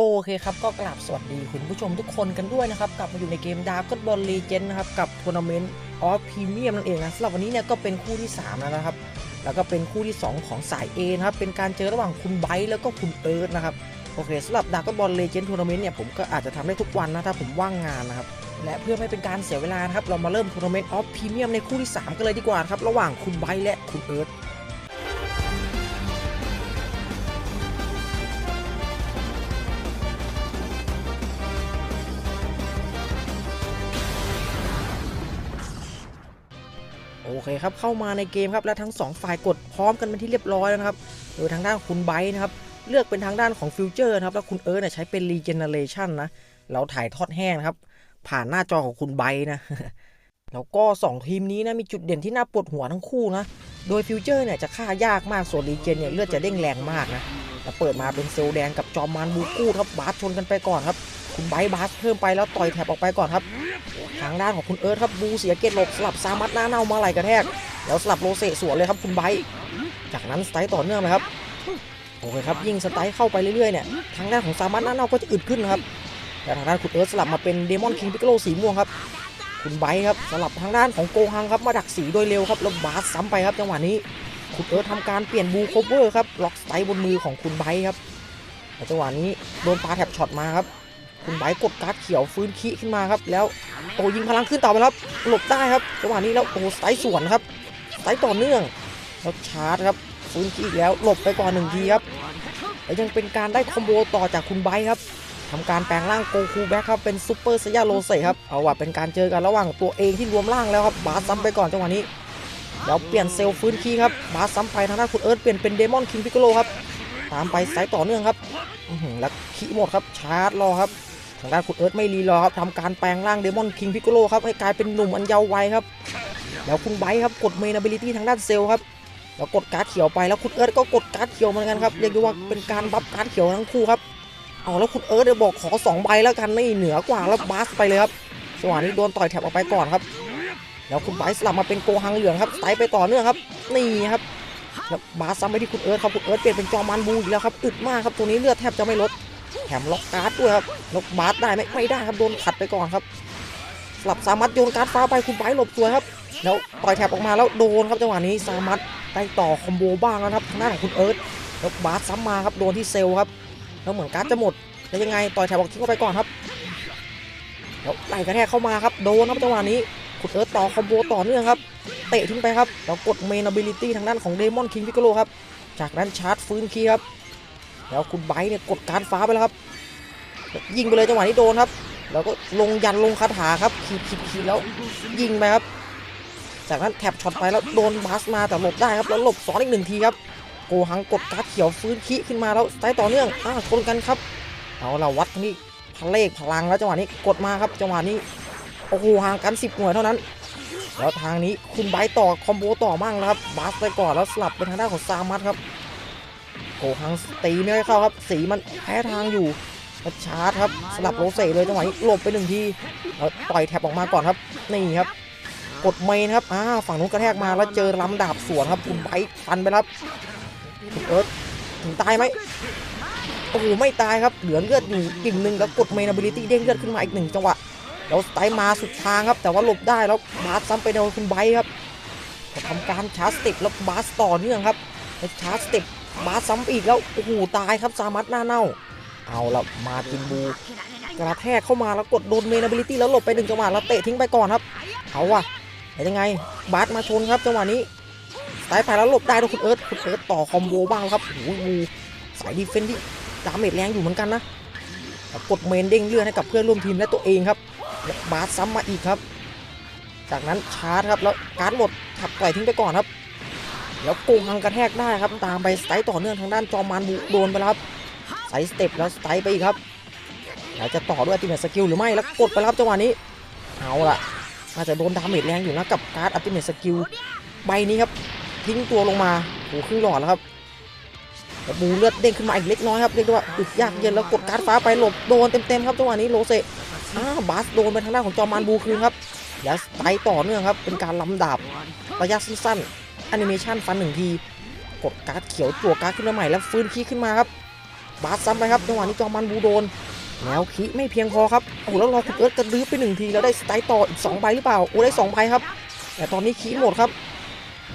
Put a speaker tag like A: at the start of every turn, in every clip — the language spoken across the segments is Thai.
A: โอเคครับ ก็กราบสวัสดีคุณผู้ชมทุกคนกันด้วยนะครับ กลับมาอยู่ในเกมดาร์กบอลลีเจนนะครับ กับทัวร์นาเมนต์ออฟพรีเมียมนั่นเองนะสำหรับวันนี้เนี่ยก็เป็นคู่ที่ 3 แล้วนะครับ แล้วก็เป็นคู่ที่ 2 ของสาย A นะครับ เป็นการเจอระหว่างคุณไบร์แล้วก็คุณเอิร์ธนะครับ โอเคสำหรับดาร์กบอลเลเจนทัวร์นาเมนต์เนี่ยผมก็อาจจะทำได้ทุกวันนะถ้าผมว่างงานนะครับ และเพื่อไม่เป็นการเสียเวลานะครับเรามาเริ่มทัวร์นาเมนต์ออฟพรีเมียมในคู่ที่ 3 กันเลยดีกว่าครับระหว่างคุณไบร์และคุณเอิร์ธ เคครับเข้ามาในเกมครับและทั้ง 2 ฝ่ายกดพร้อมกันเป็นที่เรียบร้อยแล้วนะครับโดยทางด้านคุณไบร์นะครับเลือกเป็นทางด้านของฟิวเจอร์นะครับแล้วคุณเอิร์ธใช้เป็นรีเจเนเรชันนะเราถ่ายทอดแห้งนะครับ ผ่านหน้าจอของคุณไบร์นะแล้วก็ 2 ทีมนี้นะมีจุดเด่นที่น่าปวดหัวทั้งคู่นะ โดยฟิวเจอร์เนี่ยจะฆ่ายากมากส่วนรีเจนเนี่ยเลือดจะเด้งแรงมากนะ แล้วเปิดมาเป็นเซลแดงกับจอมมานบูกู้ครับบาสชนกันไปก่อนครับ คุณไบร์บาสเพิ่มไปแล้วต่อยแถบออกไปก่อนครับ ทางด้านของคุณเอิร์ธครับบูเสียเกตหลบสลับซามัดหน้าเน่ามาไหลกระแทก แล้วสลับโรเซสวนเลยครับคุณไบร์จากนั้นสไตล์ต่อเนื่องเลยครับโอเคครับยิ่งสไตล์เข้าไปเรื่อยๆเนี่ยทางด้านของซามัดหน้าเน่าก็จะอึดขึ้นนะครับแต่ทางด้านคุณเอิร์ธสลับมาเป็นเดมอนคิงพิกโลสีม่วงครับคุณไบร์ครับสลับทางด้านของโกฮังครับมาดักสีโดยเร็วครับแล้วบาสซ้ำไปครับจังหวะนี้ คุณเอิร์ธทำการเปลี่ยนบูโคเวอร์ครับล็อกสไตล์บนมือของคุณไบร์ครับแต่จังหวะนี้โดนปาแท็บช็อตมาครับคุณไบร์กดการ์ดเขียวฟื้นขี้ขึ้นมาครับ แล้วโอ้ยิงพลังขึ้นต่อไปครับหลบได้ครับจังหวะนี้แล้วโอ้สไตล์สวนครับสไตล์ต่อเนื่องแล้วชาร์จครับฟื้นขี้อีกแล้วหลบไปก่อนหนึ่งทีครับแล้วยังเป็นการได้คอมโบต่อจากคุณไบร์ครับทำการแปลงร่างโกคูแบ็คครับเป็นซูเปอร์ไซยาโรเซ่ครับเอาว่าเป็นการเจอกันระหว่างตัวเองที่รวมร่างแล้วครับบาสซ้ำไปก่อนจังหวะนี้ แล้วเปลี่ยนเซลฟื้นขี้ครับบาสซ้ำไปทางด้านคุณเอิร์ธเปลี่ยนเป็นเดมอนคิงพิกโลครับตามไปสายต่อเนื่องครับแล้วขีหมดครับชาร์จรอครับทางด้านคุณเอิร์ธไม่รีรอครับทำการแปลงร่างเดมอนคิงพิกโกโลครับให้กลายเป็นหนุ่มอันเยาว์วัยครับแล้วคุณไบครับกดเมน ability ทางด้านเซลครับแล้วกดการ์ดเขียวไปแล้วคุณเอิร์ธก็กดการ์ดเขียวเหมือนกันครับเรียกได้ว่าเป็นการบัฟการ์ดเขียวทั้งคู่ครับเอาแล้วคุณเอิร์ธเดี๋ยวบอกขอสองใบแล้วกันนี่เหนือกว่าแล้วบาสไปเลยครับจังหวะนี้โดนต่อยแถบออกไปก่อนครับ แล้วคุณไบร์สลับมาเป็นโกฮังเหลืองครับไต่ไปต่อเนื่องครับ นี่ครับแล้วบาสซ้ำไปที่คุณเอิร์ธครับคุณเอิร์ธเปลี่ยนเป็นจอมันบูอีกแล้วครับอึดมากครับตัวนี้เลือดแทบจะไม่ลดแถมล็อกการ์ดด้วยครับล็อกบาสได้ไหมไม่ได้ครับโดนขัดไปก่อนครับสลับสามัดโยนการ์ดฟ้าไปคุณไบร์หลบสวครับแล้วต่อยแถบออกมาแล้วโดนครับจังหวะนี้สามัดได้ต่อคอมโบบ้างแล้วครับทางด้านของคุณเอิร์ธแล้วบาสซ้ำมาครับโดนที่เซลล์ครับแล้วเหมือนการ์ดจะหมดแล้วยังไงต่อยแถบออกทิ้งเข้าไปก่อนครับแล้วไหลกระแทกเข้ามาครับโดนครับจังหวะนี้ คุณเอิร์ธต่อคอมโบต่อเนื่องครับ เตะทิ้งไปครับแล้วกดเมน ability ทางด้านของเดมอนคิงพิกโลครับ จากนั้นชาร์จฟื้นคีครับ แล้วคุณไบร์เนี่ยกดการฟ้าไปแล้วครับ ยิงไปเลยจังหวะนี้โดนครับ แล้วก็ลงยันลงคาถาครับขีดขีดขีดแล้วยิงไปครับ จากนั้นแท็บช็อตไปแล้วโดนบัสมาแต่หลบได้ครับ แล้วหลบซ้อนอีกหนึ่งทีครับ โกหังกดการ์ดเขียวฟื้นคีขึ้นมาแล้วสไตล์ต่อเนื่อง อ้าวชนกันครับ เอาเราวัดนี่พลเลขพลังแล้วจังหวะนี้กดมาครับจังหวะนี้ โอ้โหห่างกัน 10 หน่วยเท่านั้น แล้วทางนี้คุณไบต่อคอมโบต่อมั่งแล้วครับบัสไปก่อนแล้วสลับไปทางด้านของซามัสครับโกหังตีไม่ได้เข้าครับ สีมันแพ้ทางอยู่ชาร์จครับสลับโรเซ่เลยจังหวะนี้หลบไปหนึ่งทีแล้วต่อยแท็บออกมาก่อนครับนี่ครับกดเมนครับอ่าฝั่งนู้นกระแทกมาแล้วเจอลำดาบสวนครับคุณไบฟันไปครับคุณเอิร์ธถึงตายไหมโอ้โหไม่ตายครับเหลือเลือดอยู่กิ่งหนึ่งแล้วกดเมน ability เด้งเลือดขึ้นมาอีกหนึ่งจังหวะ แล้วสไตล์มาสุดทางครับ แต่ว่าหลบได้แล้วบาสซ้ำไปโดนคุณไบครับก็ทำการชาร์จสเต็ปแล้วบาสต่อเนื่องครับแล้วชาร์จสเต็ปบาสซ้ำอีกแล้วโอ้โหตายครับซามัดหน้าเน่า เอาละมาจินบูกระแทกเข้ามาแล้วกดโดนเมน ability แล้วหลบไปหนึ่งจังหวะแล้วเตะทิ้งไปก่อนครับเอาว่ะแต่ยังไงบาสมาชนครับจังหวะนี้สายไปแล้วหลบได้ด้วยคุณเอิร์ธคุณเอิร์ธต่อคอมโบบ้างแล้วครับโอ้โหสายดีเฟนที่ดาเมจแรงอยู่เหมือนกันนะกดเมนเด้งเลือดให้กับเพื่อนร่วมทีมและตัวเองครับ บาสซ้ำมาอีกครับ จากนั้นชาร์จครับแล้วการ์ดหมดขับปล่อยทิ้งไปก่อนครับแล้วโกงหังกระแทกได้ครับ ตามไปสไตล์ต่อเนื่องทางด้านจอมานบุโดนไปแล้วครับไซส์สเต็ปแล้วสไตล์ไปอีกครับแล้วจะต่อด้วยอัติเมทสกิลหรือไม่แล้วกดไปแล้วครับจังหวะนี้เอาล่ะน่าจจะโดนดาเมจแรงอยู่นะกับการ์ดอัติเมทสกิลใบนี้ครับทิ้งตัวลงมาโอ้ครึ่งหลอดแล้วครับแบูเลือดเด้งขึ้นมาอีกเล็กน้อยครับเรียกได้ว่าอึดยากเย็นแล้วกดการ์ดฟ้าไปหลบโดนเต็มๆครับจังหวะนี้โรเซ อ้าวบาสโดนไปทางด้านของจอมานบูคืนครับแล้วสไตต่อเนื่องครับ เป็นการล้ำดาบระยะสั้นๆแอนิเมชันฟันหนึ่งที กดการ์ดเขียวจั่วการ์ดขึ้นมาใหม่แล้วฟื้นคีขึ้นมาครับบาสซ้ำไปครับจังหวะนี้จอมันบูโดนแล้วคีไม่เพียงพอครับโอ้แล้วรอคุณเอิร์ธกระดื้อไปหนึ่งทีแล้วได้สไตต่ออีก2ใบหรือเปล่าโอ้ได้2ใบครับ แต่ตอนนี้คีหมดครับ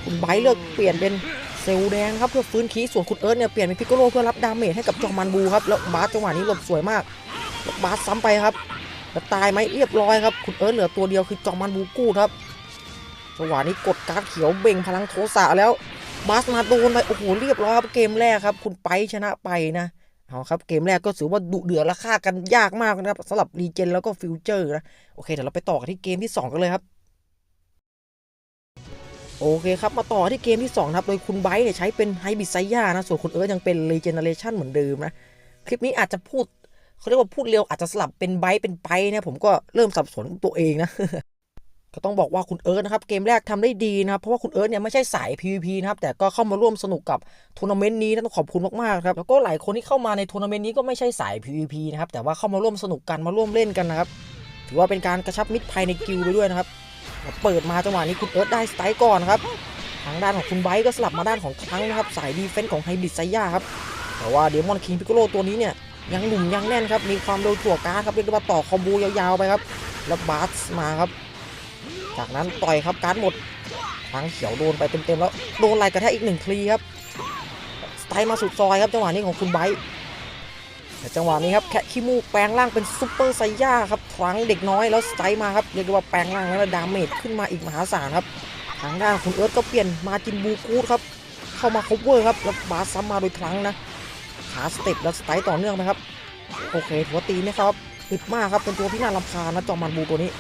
A: คุณไบเลือกเปลี่ยนเป็นเซลแดงครับเพื่อฟื้นคีส่วนคุณเอิร์ธเนี่ยเปลี่ยนเป็นพิกโกโลเพื่อรับดาเมจให้กับจอมันบูครับแล้วบาสจังหวะนี้หลบสวยมากบาสซ้ำไปครับ แล้วตายไหมเรียบร้อยครับคุณเอิร์ธเหลือตัวเดียวคือจอมันบูกู้ครับจังหวะนี้กดการ์ดเขียวเบ่งพลังโทสะแล้วบาสมาโดนไปโอ้โหเรียบร้อยครับเกมแรกครับ คุณไปชนะไปนะเอาครับเกมแรกก็ถือว่าดุเดือดและฆ่ากันยากมากนะครับสำหรับรีเจนแล้วก็ฟิวเจอร์นะโอเคเดี๋ยวเราไปต่อกันที่เกมที่ 2 กันเลยครับโอเคครับ มาต่อที่เกมที่ 2 ครับ โดยคุณไบร์เนี่ยใช้เป็นไฮบิไซย่านะ ส่วนคุณเอิร์ธยังเป็นรีเจนเนเรชันเหมือนเดิมนะ คลิปนี้อาจจะพูด เขาเรียกว่าพูดเร็วอาจจะสลับเป็นไบร์เป็นไปนะผมก็เริ่มสับสนตัวเองนะก็ต้องบอกว่าคุณเอิร์ธนะครับเกมแรกทำได้ดีนะครับเพราะว่าคุณเอิร์ธเนี่ยไม่ใช่สาย PVP นะครับแต่ก็เข้ามาร่วมสนุกกับทัวร์นาเมนต์นี้นะต้องขอบคุณมากๆครับแล้วก็หลายคนที่เข้ามาในทัวร์นาเมนต์นี้ก็ไม่ใช่สาย PVP นะครับแต่ว่าเข้ามาร่วมสนุกกันมาร่วมเล่นกันนะครับถือว่าเป็นการกระชับมิตรภายในกิลไปด้วยนะครับเปิดมาจังหวะนี้คุณเอิร์ธได้สไตล์ก่อนครับทางด้านของคุณไบร์ก็สลับมาด้านของครั้งนะครับสายดีเฟนส์ของไฮบริดไซย่าครับแต่ว่าเดมอนคิงพิกโลตัวนี้เนี่ย ยังหนุ่มยังแน่นครับ มีความเร็วถ่วการครับเรียกว่าต่อคอมโบยาวๆไปครับ แล้วบาสมาครับ จากนั้นต่อยครับการหมดทางเขียวโดนไปเต็มๆแล้วโดนไหลกระแทกอีกหนึ่งคลีครับสไตล์มาสุดซอยครับจังหวะนี้ของคุณไบร์แต่จังหวะนี้ครับแค่ขี้มูกแปลงร่างเป็นซุปเปอร์ไซย่าครับครั้งเด็กน้อยแล้วสไตล์มาครับเรียกว่าแปลงร่างแล้วดาเมจขึ้นมาอีกมหาศาลครับทางด้านคุณเอิร์ธก็เปลี่ยนมาจินบูกูดครับเข้ามาคบเวอร์ครับแล้วบาสซ้ำมาโดยครั้งนะ ขาสเต็ปแล้วสไตล์ต่อเนื่องนะครับ โอเคถือว่าตีไหมครับอึดมากครับเป็นตัวที่น่ารำคาญนะจอมันบูตัวนี้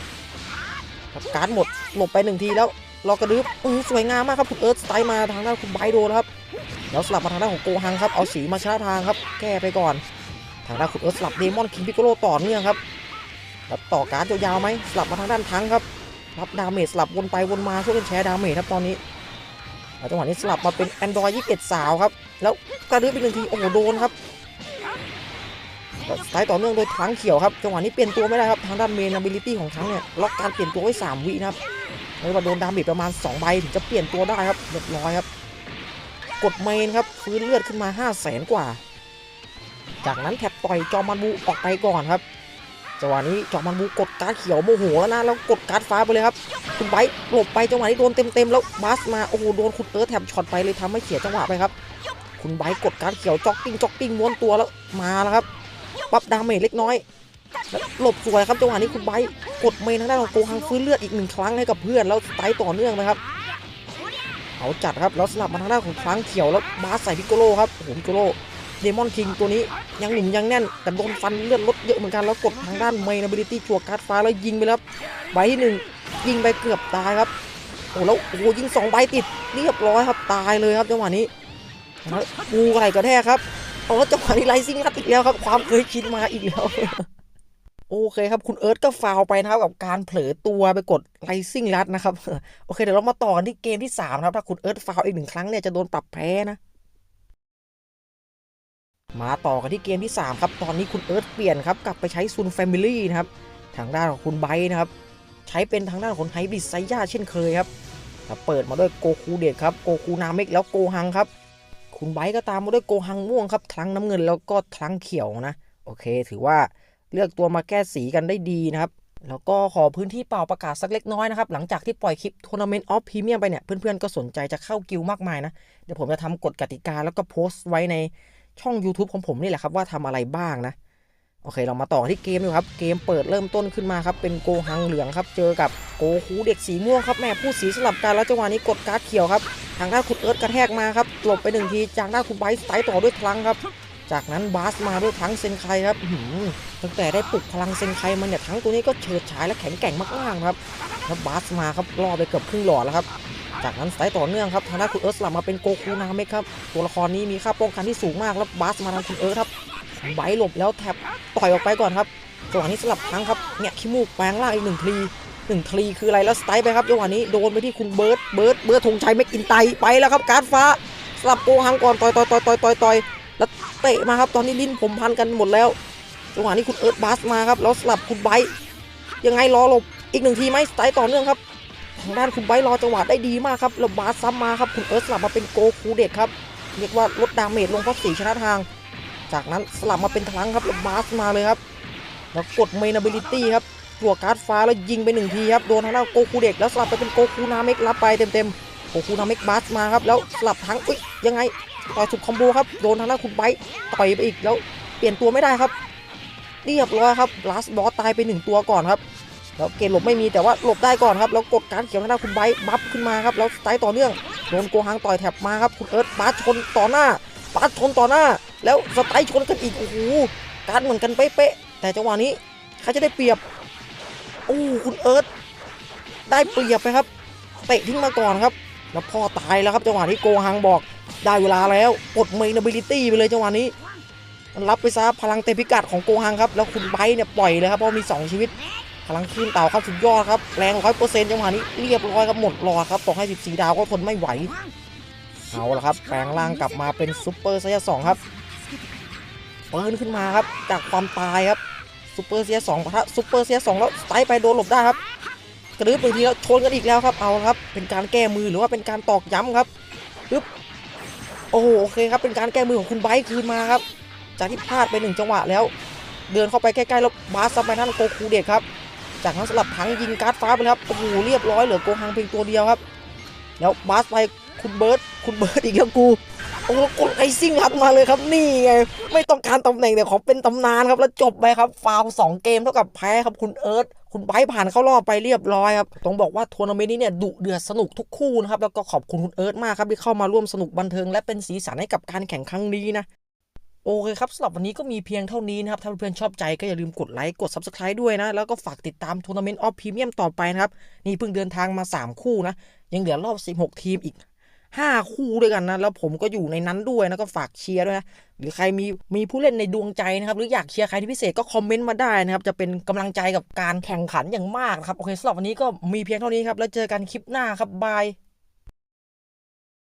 A: ครับการหมดหลบไปหนึ่งทีแล้วรอกระดึบอือสวยงามมากครับคุณเอิร์ธสไตล์มาทางด้านคุณไบโดนครับแล้วสลับมาทางด้านของโกฮังครับเอาสีมาชนะทางครับแก้ไปก่อน ทางด้านคุณเอิร์ธสลับเดมอนคิงพิโกโลต่อเนื่องครับแล้วต่อการยาวๆไหมสลับมาทางด้านทั้งครับรับดาเมจสลับวนไปวนมาช่วยกันแชร์ดาเมจครับตอนนี้จังหวะนี้สลับมาเป็น Android 21สาวครับ แล้วกระดึ๊บไปหนึ่งทีโอ้โหโดนครับสไตล์ต่อเนื่องโดยทั้งเขียวครับจังหวะนี้เปลี่ยนตัวไม่ได้ครับทางด้านเมน ability ของทั้งเนี่ยล็อกการเปลี่ยนตัวไว้3วินะครับแล้วว่าโดนดาเมจประมาณ2ใบถึงจะเปลี่ยนตัวได้ครับเรียบร้อยครับ กดเมนครับฟื้นเลือดขึ้นมา 5 0 0แสนกว่า จากนั้นแท็บต่อยจอมันบูออกไปก่อนครับจังหวะนี้จอมันบูกดการ์ดเขียวโมโหแล้วนะแล้วกดการ์ดฟ้าไปเลยครับคุณไบร์ทหลบไปจังหวะนี้โดนเต็มๆแล้วบัสมาโอ้โหโดนคุณเอิร์แถบช็อตไปเลยทำให้เสียจังหวะไปครับ คุณไบร์กดการ์ดเขียวจ็อกกิ้งจ็อกกิ้งม้วนตัวแล้วมาแล้วครับปั๊บดาเมจเล็กน้อยแล้วหลบสวยครับจังหวะนี้คุณไบร์กดเมนทางด้านของโกฮังฟื้นเลือดอีกหนึ่งครั้งให้กับเพื่อนแล้วไตต่อเนื่องนะครับเอาจัดครับแล้วสลับมาทางด้านของครั้งเขียวแล้วบาสใส่พิกโกโลครับโอ้โหพิกโกโลเดมอนคิงตัวนี้ยังหนุ่มยังแน่น แต่โดนฟันเลือดลดเยอะเหมือนกันแล้วกดทางด้านเมน ability ชัวการ์ดฟ้าแล้วยิงไปแล้วใบที่หนึ่งยิงไปเกือบตายครับโอ้แล้วโอ้ยิงสองใบติดเรียบร้อยครับตายเลยครับจังหวะนี้ แล้วงูไหลกระแทกครับเอาแล้วจังหวะนี้ไลซิงรัดอีกแล้วครับ ความเคยชินมาอีกแล้ว โอเคครับ คุณเอิร์ธก็ฟาวไปนะครับกับการเผลอตัวไปกดไลซิงรัดนะครับ โอเค เดี๋ยวเรามาต่อกันที่เกมที่สามนะครับ ถ้าคุณเอิร์ธฟาวอีกหนึ่งครั้งเนี่ยจะโดนปรับแพ้นะมาต่อกันที่เกมที่ 3 ครับ ตอนนี้คุณเอิร์ธเปลี่ยนครับ กลับไปใช้ซุนแฟมิลี่นะครับ ทางด้านของคุณไบร์นะครับ ใช้เป็นทางด้านของไฮบริดไซย่าเช่นเคยครับเปิดมาด้วยโกคูเดดครับ โกคูนาเมกแล้วโกฮังครับ คุณไบก็ตามมาด้วยโกฮังม่วงครับคลังน้ำเงินแล้วก็คลังเขียวนะโอเค ถือว่าเลือกตัวมาแก้สีกันได้ดีนะครับแล้วก็ขอพื้นที่เปล่าประกาศสักเล็กน้อยนะครับ หลังจากที่ปล่อยคลิปทัวร์นาเมนต์ออฟพรีเมียมไปเนี่ย เพื่อนๆ ก็สนใจจะเข้ากิลมากมายนะ เดี๋ยวผมจะทำกฎกติกาแล้วก็โพสต์ไว้ในช่อง YouTube ของผมนี่แหละครับ ว่าทำอะไรบ้างนะ โอเค เรามาต่อที่เกมดูครับ เกมเปิดเริ่มต้นขึ้นมาครับ เป็นโกฮังเหลืองครับ เจอกับโกคูเด็กสีม่วงครับแม่พูดสีสลับกันแล้วจังหวะนี้กดการ์ดเขียวครับ ทางด้านคุณเอิร์ธกระแทกมาครับหลบไปหนึ่งทีจากด้านคุณไบร์ทสไตล์ต่อด้วยพลังครับ จากนั้นบาสมาด้วยทั้งเซนไคครับตั้งแต่ได้ปลุกพลังเซนไคมันเนี่ยทั้งตัวนี้ก็เฉิดฉายและแข็งแกร่งมากๆครับแล้วบาสมาครับล่อไปเกือบครึ่งหลอดแล้วครับจากนั้นสไตล์ต่อเนื่องครับทางด้านคุณเอิร์ธสลับมาเป็นโกคูนาเมะครับตัวละครนี้มีค่าป้องกันที่สูงมากแล้วบาสมาทางคุณเอิร์ธครับไบร์หลบแล้วแท็บต่อยออกไปก่อนครับจังหวะนี้สลับครั้งครับเนี่ยขี้มูกแปลงร่างอีกหนึ่งที หนึ่งทีคืออะไรแล้วสไตล์ไปครับจังหวะนี้โดนไปที่คุณเบิร์ดเบิร์ดเบิร์ดธงชัยไม่กินไตไปแล้วครับการ์ดฟ้าสลับโกหังก่อนต่อยต่อยต่อยต่อยต่อยต่อยแล้วเตะมาครับตอนนี้ลิ้นผมพันกันหมดแล้วจังหวะนี้คุณเอิร์ธบาสมาครับแล้วสลับคุณไบยังไงรอหลบอีกหนึ่งทีไหมสไตล์ต่อเนื่องครับทางด้านคุณไบรอจังหวะได้ดีมากครับแล้วบาสซ้ำมาครับคุณเอิร์ธสลับมาเป็นโกคูเด็กครับเรียกว่าลดดาเมจลงเพราะสีชนะทาง จากนั้นสลับมาเป็นทลังครับแล้วบาสมาเลยครับแล้วกดเมน a บิลิตี้ครับ จั่วการ์ดฟ้าแล้วยิงไปหนึ่งทีครับโดนทางด้านโกคูเด็กแล้วสลับไปเป็นโกคูนาเมกรับไปเต็มๆโกคูนาเมกบาสมาครับแล้วสลับทั้งอุ้ยยังไงต่อยสุดคอมโบครับโดนทางด้านคุณไบต่อยไปอีกแล้วเปลี่ยนตัวไม่ได้ครับเรียบร้อยครับลาสบอสตายไปหนึ่งตัวก่อนครับแล้วเกณฑ์หลบไม่มีแต่ว่าหลบได้ก่อนครับแล้วกดการดเขียวทางด้านคุณไบบัฟขึ้นมาครับแล้วสไตล์ต่อเนื่องโดนโกฮังต่อยแถบมาครับคุณเอิร์ธบาสชนต่อหน้าบาสชนต่อหน้า แล้วสไตล์ชนกันอีกโอ้โหการดเหมือนกันเป๊ะๆแต่จังหวะนี้ใครจะได้เปรียบ โอ้คุณเอิร์ธได้เปรียบไปครับ เตะทิ้งมาก่อนครับ แล้วพ่อตายแล้วครับจังหวะนี้โกฮังบอกได้เวลาแล้วปลดเมน a บิลิตี้ไปเลยจังหวะนี้มันรับไปซะพลังเต็มพิกัดของโกฮังครับ แล้วคุณไบร์เนี่ยปล่อยเลยครับเพราะมี 2 ชีวิต พลังคลื่นเต่าครับสุดยอดครับแรงร้อยเปอร์เซ็นต์จังหวะนี้เรียบร้อยครับหมดหลอครับต่อให้ 14 ดาวก็ทนไม่ไหวเอาละครับแปลงร่างกลับมาเป็นซูเปอร์ไซยาสองครับเปืนขึ้นมาครับจากความตายครับ ซูเปอร์เซียสองปะทะซูเปอร์เซียสองแล้วไตล์ไปโดนหลบได้ครับกระดึ๊บหนึ่งทีแล้วชนกันอีกแล้วครับเอาครับ เป็นการแก้มือหรือว่าเป็นการตอกย้ำครับปึ๊บโอ้โหโอเคครับเป็นการแก้มือของคุณไบค์คืนมาครับ จากที่พลาดไปหนึ่งจังหวะแล้ว เดินเข้าไปใกล้ๆแล้วบาสซับไปท่านโกคูเด็กครับจากนั้นสลับถังยิงการ์ดฟ้าไปครับโอ้โหเรียบร้อยเหลือโกฮังเพียงตัวเดียวครับ แล้วบาสไปคุณเบิร์ตคุณเบิร์ตอีกแล้วกู โอ้โหกดไอซิ่งครับมาเลยครับนี่ไงไม่ต้องการตำแหน่งแต่ขอเป็นตำนานครับแล้วจบไปครับฟาวสองเกมเท่ากับแพ้ครับคุณเอิร์ธคุณไบร์ผ่านเข้ารอบไปเรียบร้อยครับต้องบอกว่าทัวร์นาเมนต์นี้เนี่ยดุเดือดสนุกทุกคู่นะครับแล้วก็ขอบคุณคุณเอิร์ธมากครับที่เข้ามาร่วมสนุกบันเทิงและเป็นสีสันให้กับการแข่งครั้งนี้นะโอเคครับสำหรับวันนี้ก็มีเพียงเท่านี้นะครับ ถ้าเพื่อนๆชอบใจก็อย่าลืมกดไลค์กด Subscribe ด้วยนะ แล้วก็ฝากติดตามทัวร์นาเมนต์ออฟพรีเมียมต่อไปนะครับ นี่เพิ่งเดินทางมา 3 คู่นะ ยังเหลือรอบ 16 ทีมอีก ห้าคู่ด้วยกันนะ แล้วผมก็อยู่ในนั้นด้วยนะก็ฝากเชียร์ด้วยนะ หรือใครมีมีผู้เล่นในดวงใจนะครับ หรืออยากเชียร์ใครที่พิเศษก็คอมเมนต์มาได้นะครับ จะเป็นกำลังใจกับการแข่งขันอย่างมากนะครับ โอเคสำหรับวันนี้ก็มีเพียงเท่านี้ครับ แล้วเจอกันคลิปหน้าครับบาย